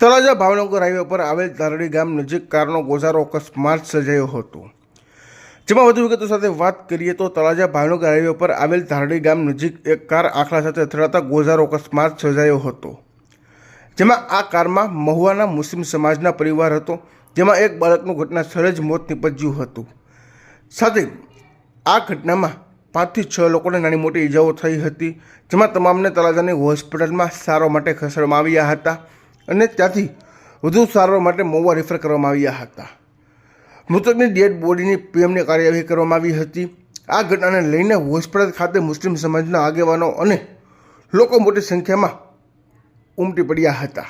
Talaja Bhavnagar highway પર આવેલ ધારડી ગામ નજીક કારનો ગોઝારો અકસ્માત સર્જાયો હતો. જેમાં વધુ વિગતો સાથે વાત કરીએ તો તળાજા ભાવનગર હાઈવે પર આવેલ ધારડી ગામ નજીક એક કાર આખલા સાથે અથડાતા ગોઝારો અકસ્માત સર્જાયો હતો. જેમાં આ કારમાં મહુવાના મુસ્લિમ સમાજના પરિવાર હતો. જેમાં એક બાળકનું ઘટના સ્થળે જ મોત નીપજ્યું હતું. સાથે આ ઘટનામાં પાંચથી છ લોકોને નાની મોટી ઈજાઓ થઈ હતી. જેમાં તમામને તળાજાની હોસ્પિટલમાં સારવાર માટે ખસેડવામાં આવ્યા હતા. અને ત્યાંથી વધુ સારવાર માટે મહુવા રેફર કરવામાં આવ્યા હતા. મૃતકની ડેડ બોડીની પીએમની કાર્યવાહી કરવામાં આવી હતી. આ ઘટનાને લઈને હોસ્પિટલ ખાતે મુસ્લિમ સમાજના આગેવાનો અને લોકો મોટી સંખ્યામાં ઉમટી પડ્યા હતા.